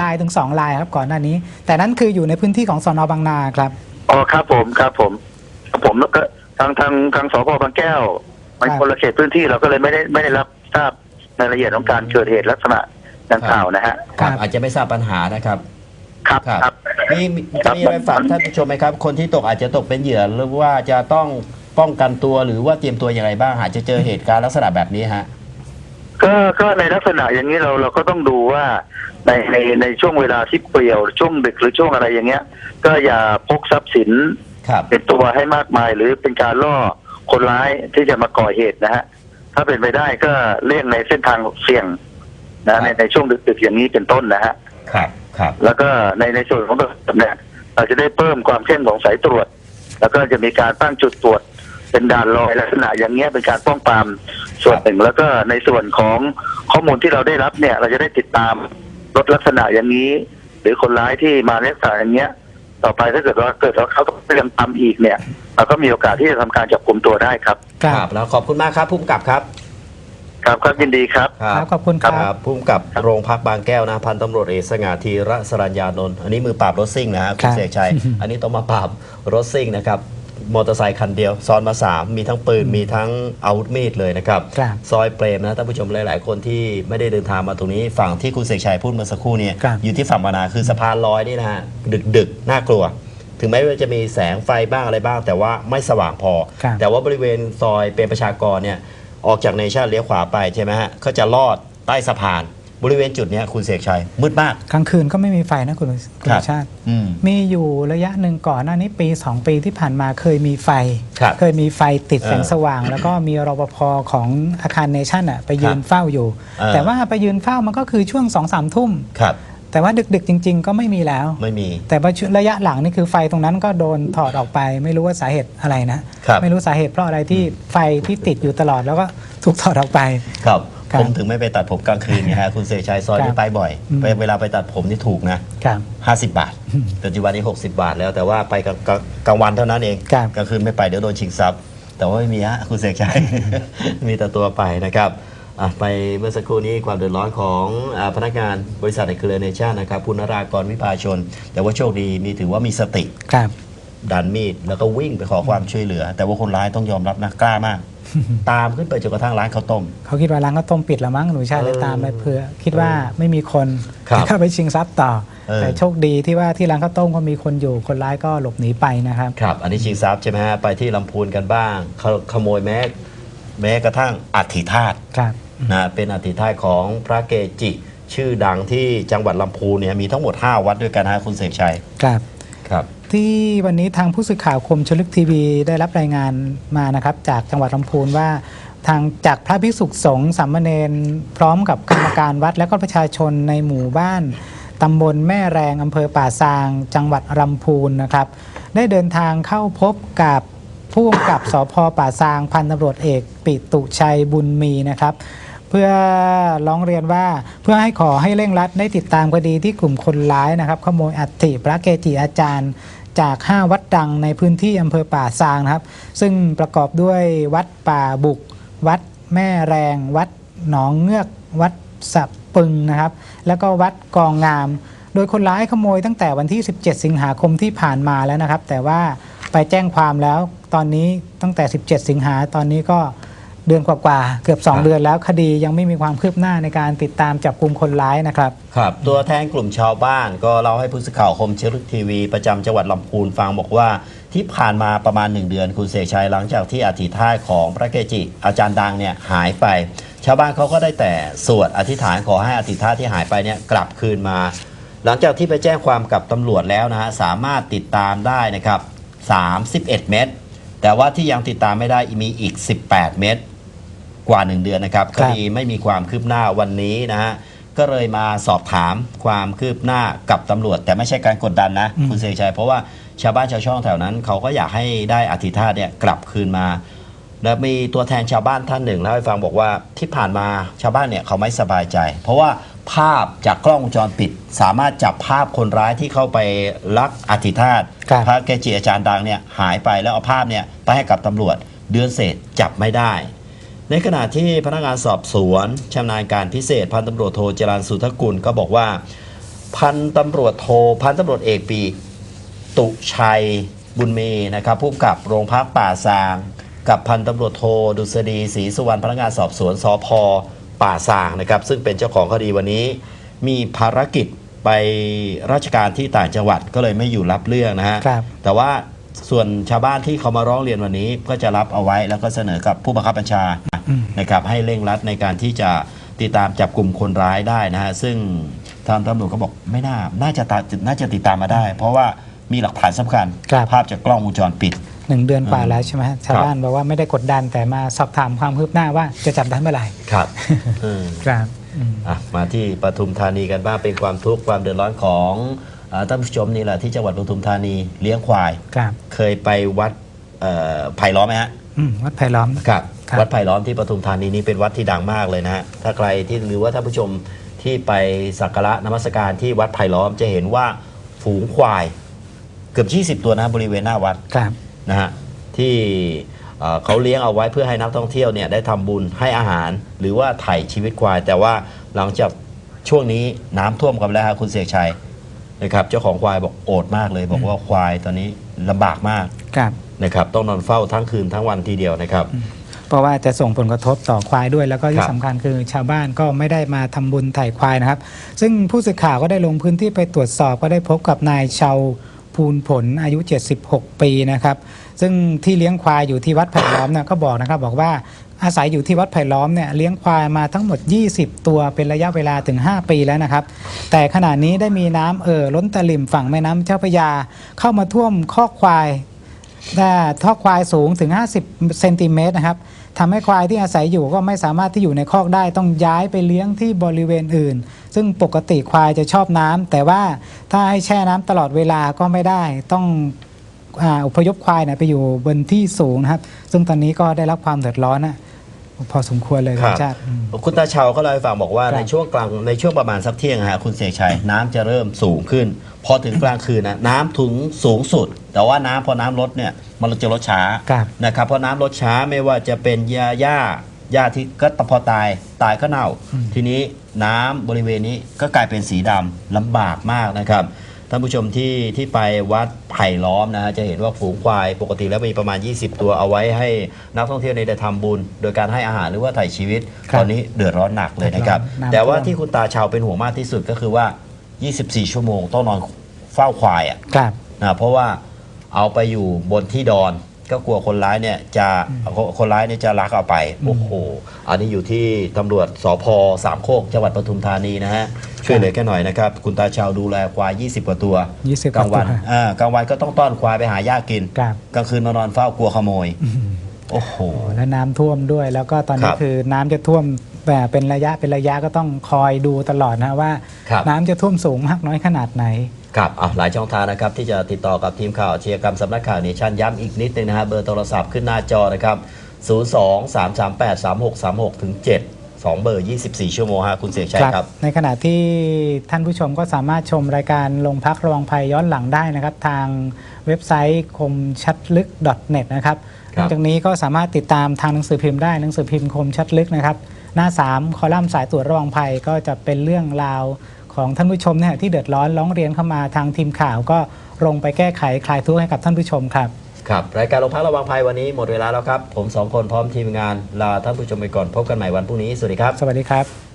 ลายถึงสองลายครับก่อนหน้านี้ แต่นั้นคืออยู่ในพื้นที่ของสอนอบางนาครับอ๋อครับผมครับผมครับผมแล้วก็ทางทางทางสพบางแก้ว มันครับคนละเขตพื้นที่เราก็เลยไม่ได้ไม่ได้รับทราบรายละเอียดของการเกิดเหตุลักษณะดังกล่าวนะฮะครับครับอาจจะไม่ทราบปัญหานะครับครับครับครับมีมีครับมีอะไรฝากท่านผู้ชมไหมครับ คนที่ตกอาจจะตกเป็นเหยื่อหรือว่าจะต้องป้องกันตัวหรือว่าเตรียมตัวอย่างไรบ้างหากจะเจอเหตุการณ์ลักษณะแบบนี้ฮะ ก็ก็ในลักษณะอย่างนี้เราเราก็ต้องดูว่าในในในช่วงเวลาที่เปลี่ยวช่วงดึกหรือช่วงอะไรอย่างเงี้ย ก็อย่าพกทรัพย์สินครับเป็นตัวให้มากมายหรือเป็นการล่อคนร้ายที่จะมาก่อเหตุนะฮะถ้าเป็นไปได้ก็เลี่ยงในเส้นทางเสี่ยงนะในในช่วงดึกๆอย่างนี้เป็นต้นนะฮะครับครับแล้วก็ในในส่วนของตำรวจเนี่ยเราจะได้เพิ่มความเข้มของสายตรวจ แล้วก็จะมีการตั้งจุดตรวจเป็นด่านลอยลักษณะอย่างเงี้ยเป็นการป้องปราม ส่วนหนึ่งแล้วก็ในส่วนของข้อมูลที่เราได้รับเนี่ย เราจะได้ติดตามรถลักษณะอย่างนี้ หรือคนร้ายที่มาลักษณะอย่างเงี้ย ต่อไปถ้าเกิดว่าเกิดว่าเขาต้องเตรียมทำอีกเนี่ยเราก็มีโอกาสที่จะทำการจับกลุ่มตัวได้ครับ ครับแล้วขอบคุณมากครับผู้กำกับครับ ครับครับยินดีครับครับขอบคุณครับครับผู้กำกับโรงพักบางแก้วนะพันตำรวจเอกสง่าธีระสรัญญานนท์อันนี้มือปราบรถซิ่งนะฮะคุครัณบเสกชัย อันนี้ต้องมาปราบรถซิ่งนะครับ มอเตอร์ไซค์คันเดียว ซ้อนมาสามมีทั้งปืน มีทั้งอาวุธมีดเลยนะครับ ครับซอยเปรมนะท่านผู้ชมหลาย ๆ คนที่ไม่ได้เดินทางมาตรงนี้ฝั่งที่คุณเสกชัยพูดเมื่อสักครู่เนี่ยครับ อยู่ที่ฝั่งมานาคือสะพานลอยนี่นะฮะดึกดึกๆน่ากลัว ถึงแม้ว่าจะมีแสงไฟบ้างอะไรบ้าง แต่ว่าไม่สว่างพอ ครับ แต่ว่าบริเวณซอยเปรมประชากรเนี่ยออกจากเนชั่นเลี้ยวขวาไปใช่ไหมฮะก็จะลอดใต้สะพาน บริเวณจุดเนี้ยคุณเสกชัยมืดมาก กลางคืนก็ไม่มีไฟนะคุณคุณครับ ชาติ อืม มีอยู่ระยะหนึ่งก่อนหน้านี้ปี 2 ปีที่ผ่านมาเคยมีไฟ ครับเคยมีไฟติดแสงเออสว่าง แล้วก็มีรปภของอาคารเนชั่นอะไปยืนครับเฝ้าอยู่ เออ แต่ว่าไปยืนเฝ้ามันก็คือช่วง2อสามทุ่ม ครับแต่ว่าดึกๆจริง ๆ ก็ไม่มีแล้ว ไม่มี แต่ว่าช่วงระยะหลังนี่คือไฟตรงนั้นก็โดนถอดออกไป ไม่รู้ว่าสาเหตุอะไรนะ ครับ ไม่รู้สาเหตุเพราะอะไรที่ไฟที่ติดอยู่ตลอดแล้วก็ถูกถอดออกไป ครับ ครับผมถึงไม่ไปตัดผมกลางคืนไงฮะคุณเสกชัยซอยครับนี้ไปบ่อยอืม ไปเวลาไปตัดผมนี่ถูกนะ ครับ 50 บาท ปัจจุบันนี้ 60 บาทแล้วแต่ว่าไปกลางกลางกลางวันเท่านั้นเองครับ กลางคืนไม่ไปเดี๋ยวโดนชิงทรัพย์ แต่ว่าไม่มีฮะคุณเสกชัย มีแต่ตัวไปนะครับอะไปเมื่อสักครู่นี้ความเดือดร้อนของอาพนักงานบริษัทในเครือเนชั่นนะครับคุณนรากรวิภาชน แต่ว่าโชคดีมีถือว่ามีสติ ครับ ดันมีดแล้วก็วิ่งไปขอความช่วยเหลือ แต่ว่าคนร้ายต้องยอมรับนะกล้ามาก ตามขึ้นไปจนกระทั่งร้านข้าวต้ม เขาคิดว่าร้านข้าวต้มปิดแล้วมั้งหนูชาติเลยเออตามไปเพื่อคิดว่าไม่มีคนครับจะเข้าไปชิงทรัพย์ต่อ เออ แต่โชคดีที่ว่าที่ร้านข้าวต้มก็มีคนอยู่คนร้ายก็หลบหนีไปนะครับ ครับ อันนี้ชิงทรัพย์ใช่ไหมฮะ ไปที่ลำพูนกันบ้างขขโมยแม้แม้กระทั่งอัฐิธาตุครับ นะเป็นอัฐิธาตุของพระเกจิ ชื่อดังที่จังหวัดลำพูนเนี่ยมีทั้งหมด 5 วัดด้วยกันฮะคุณเสกชัย ครับ ครับ ที่วันนี้ทางผู้สื่อข่าวคมชลึกทีวีได้รับรายงานมานะครับ จากจังหวัดลำพูนว่า ทางจากพระภิกษุสงฆ์สามเณรพร้อมกับกรรมการวัดและก็ประชาชนในหมู่บ้านตำบลแม่แรงอำเภอป่าซาง จังหวัดลำพูนนะครับ ได้เดินทางเข้าพบกับผู้กำกับสพป่าซางพันตำรวจเอกปิตุชัยบุญมีนะครับเพื่อร้องเรียนว่าเพื่อให้ขอให้เร่งรัดได้ติดตามคดีที่กลุ่มคนร้ายนะครับ ขโมยอัฐิพระเกจิอาจารย์ จาก 5 วัดดังในพื้นที่อำเภอป่าซางนะครับ ซึ่งประกอบด้วยวัดป่าบุก วัดแม่แรง วัดหนองเงือก วัดสับปึงนะครับ แล้วก็วัดกองงาม โดยคนร้ายขโมยตั้งแต่วันที่ 17 สิงหาคมที่ผ่านมาแล้วนะครับ แต่ว่าไปแจ้งความแล้วตอนนี้ตั้งแต่ 17 สิงหาตอนนี้ก็ เดือนกว่าๆเกือบครับ2 เดือนแล้วคดียังไม่มีความคืบหน้าในการติดตามจับกลุ่มคนร้ายนะครับ ครับ ตัวแทนกลุ่มชาวบ้านก็เล่าให้ผู้สื่อข่าวคมเชลึกทีวี ประจำจังหวัดลำพูนฟังบอกว่า ที่ผ่านมาประมาณ 1 เดือนคุณเสกชัยหลังจากที่อธิษฐานของพระเกจิ อาจารย์ดังเนี่ยหายไป ชาวบ้านเขาก็ได้แต่สวดอธิษฐานขอให้อธิษฐานที่หายไปเนี่ยกลับคืนมา หลังจากที่ไปแจ้งความกับตำรวจแล้วนะฮะสามารถติดตามได้นะครับ31 เมตร แต่ว่าที่ยังติดตามไม่ได้มีอีก 18 เมตร กว่า 1 เดือนนะครับคครับดีไม่มีความคืบหน้าวันนี้นะฮะก็เลยมาสอบถามความคืบหน้ากับตำรวจ แต่ไม่ใช่การกดดันนะอืมคุณเสกชัยเพราะว่าชาวบ้านชาวช่องแถวนั้น เขาก็อยากให้ได้อธิธาตเนี่ยกลับคืนมาแล้วมีตัวแทนชาวบ้านท่านหนึ่งเล่าให้ฟังบอกว่าที่ผ่านมาชาวบ้านเนี่ยเขาไม่สบายใจ เพราะว่าภาพจากกล้องวงจรปิด สามารถจับภาพคนร้ายที่เข้าไปลักอธิธาตครับพระเกจิอาจารย์ดังเนี่ยหายไปแล้วเอาภาพเนี่ยไปให้กับตำรวจเดือนเศษจับไม่ได้ ในขณะที่พนักงานสอบสวนชำนาญการพิเศษ พันตำรวจโทจรันสุทธกุลก็บอกว่า พันตำรวจโทพันตำรวจเอกปีตุชัยบุญมีนะครับผู้กำกับโรงพักป่าซาง กับพันตำรวจโทดุษฎีศรีสุวรรณพนักงานสอบสวนสพป่าซางนะครับซึ่งเป็นเจ้าของคดีวันนี้ มีภารกิจไปราชการที่ต่างจังหวัดก็เลยไม่อยู่รับเรื่องนะฮะครับแต่ว่า ส่วนชาวบ้านที่เขามาร้องเรียนวันนี้ก็จะรับเอาไว้แล้วก็เสนอกับผู้บังคับบัญชาอืมนะครับให้เร่งรัดในการที่จะติดตามจับกลุ่มคนร้ายได้นะฮะซึ่งทางตำรวจก็บอกไม่น่าน่าจะตามน่าจะติดตามมาได้ เพราะว่ามีหลักฐานสำคัญ ครับ ภาพจากกล้องวงจรปิด หนึ่งเดือนกว่าอืมแล้วใช่ไหมฮะชาวบ้านบอกว่าไม่ได้กดดันแต่มาสอบถามความคืบหน้าว่าจะจับได้เมื่อไหร่ครับอืมครับอืม อะมาที่ปทุมธานีกันบ้างเป็นความทุกข์ความเดือดร้อนของอ่า ท่านผู้ชมนี่แหละที่จังหวัดปทุมธานีเลี้ยงควาย ครับเคยไปวัดเอ่อไผ่ล้อมไหมฮะอืมวัดไผ่ล้อม ครับครับ วัดไผ่ล้อมที่ปทุมธานีนี่เป็นวัดที่ดังมากเลยนะฮะถ้าใครที่หรือว่าท่านผู้ชมที่ไปสักการะนมัสการที่วัดไผ่ล้อมจะเห็นว่าฝูงควายเกือบ 20 ตัวนะบริเวณหน้าวัดครับ นะฮะที่เอ่อเขาเลี้ยงเอาไว้เพื่อให้นักท่องเที่ยวเนี่ยได้ทำบุญให้อาหาร หรือว่าไถ่ชีวิตควาย แต่ว่าหลังจากช่วงนี้น้ำท่วมกันแล้วครับคุณเสกชัย นะครับเจ้าของควายบอกโอดมากเลย บอกว่าควายตอนนี้ลำบากมากครับ นะครับ ต้องนอนเฝ้าทั้งคืนทั้งวันทีเดียวนะครับ เพราะว่าจะส่งผลกระทบต่อควายด้วย แล้วก็คที่รับสำคัญคือชาวบ้านก็ไม่ได้มาทำบุญไถ่ควายนะครับ ซึ่งผู้สื่อข่าวก็ได้ลงพื้นที่ไปตรวจสอบก็ได้พบกับนายชาวภูลผลอายุ 76 ปีนะครับ ซึ่งที่เลี้ยงควายอยู่ที่วัดไผ่ล้อมเนี่ยก็บอกนะครับ บอกว่า อาศัยอยู่ที่วัดไผ่ล้อมเนี่ยเลี้ยงควายมาทั้งหมด 20 ตัวเป็นระยะเวลาถึง 5 ปีแล้วนะครับ แต่ขณะนี้ได้มีน้ำเอ่อล้นตลิ่มฝั่งแม่น้ำเจ้าพระยา เข้ามาท่วมคอกควายแต่ท่อควายสูงถึง 50เซนติเมตรนะครับทำให้ควายที่อาศัยอยู่ก็ไม่สามารถที่อยู่ในคอกได้ต้องย้ายไปเลี้ยงที่บริเวณอื่น ซึ่งปกติควายจะชอบน้ำแต่ว่าถ้าให้แช่น้ำตลอดเวลาก็ไม่ได้ต้องออพยพควายนี่ยไปอยู่บนที่สูงนะครับ ซึ่งตอนนี้ก็ได้รับความเดือดร้อนนะ พอสมควรเลยครับณชาติอืม คุณตาเชาเขาเล่าให้ฟังบอกว่าครับ ในช่วงกลางในช่วงประมาณสักเที่ยงอะฮะคุณเสกชัยน้ำจะเริ่มสูงขึ้น พอถึงกลางคืนนะน้ำถึงสูงสุด แต่ว่าน้ำพอน้ำลดเนี่ยมันจะลดช้าครับ นะครับเพราะน้ำลดช้าไม่ว่าจะเป็นหญ้าหญ้าหญ้าที่ก็พอตายตายก็เน่าอืมทีนี้น้ำบริเวณนี้ก็กลายเป็นสีดำลำบากมากนะครับ ท่านผู้ชมที่ที่ไปวัดไผ่ล้อมนะฮะจะเห็นว่าฝูงควายปกติแล้วมีประมาณ 20 ตัวเอาไว้ให้นักท่องเที่ยวในได้ทำบุญ โดยการให้อาหารหรือว่าถ่ายชีวิต ครับตอนนี้เดือดร้อนหนักเลยนะครับ เดือดร้อนน้ำแต่ว่าท่วมที่คุณตาชาวเป็นห่วงมากที่สุดก็คือว่า 24 ชั่วโมงต้องนอนเฝ้าควายอะ ครับ นะเพราะว่าเอาไปอยู่บนที่ดอน ก็กลัวคนร้ายเนี่ยจะคนคนร้ายเนี่ยจะลักเอาไปโอ้โหอันนี้อยู่ที่ตำรวจสพสามโคกจังหวัดปทุมธานีนะฮะช่วยเหลือแค่หน่อยนะครับ คุณตาชาวดูแลควาย 20 กว่าตัว20กลางวันกว่าตัวอ่ากลางวันก็ต้องต้อนควายไปหาหญ้ากินครับกลางคืนมานอนเฝ้ากลัวขโมยโอ้โหโอ้แล้วน้ำท่วมด้วย แล้วก็ตอนคนี้รับคือน้ำจะท่วมแบบเป็นระยะเป็นระยะก็ต้องคอยดูตลอดนะว่าครับน้ำจะท่วมสูงมากน้อยขนาดไหน ครับอะหลายช่องทางนะครับ ที่จะติดต่อกับทีมข่าวอาชญากรรมสำนักข่าวเนชั่นย้ำอีกนิดนึงนะฮะเบอร์โทรศัพท์ขึ้นหน้าจอนะครับ 02 338 3636ถึง7 2 เบอร์ 24 ชั่วโมงฮะคุณเสกชัยครับ ในขณะที่ท่านผู้ชมก็สามารถชมรายการลงพักระวังภัยย้อนหลังได้นะครับ ทางเว็บไซต์คมชัดลึก .net นะครับคนรับอกจากนี้ก็สามารถติดตามทางหนังสือพิมพ์ได้หนังสือพิมพ์คมชัดลึกนะครับ หน้า 3 คอลัมน์สายตรวจระวังภัยก็จะเป็นเรื่องราว ของท่านผู้ชมเนี่ยที่เดือดร้อนร้องเรียนเข้ามาทางทีมข่าวก็ลงไปแก้ไขคลายทุกข์ให้กับท่านผู้ชมครับ ครับรายการลงพักระวังภัยวันนี้หมดเวลาแล้วครับ ผมสองคนพร้อมทีมงานลาท่านผู้ชมไปก่อนพบกันใหม่วันพรุ่งนี้สวัสดีครับ สวัสดีครับ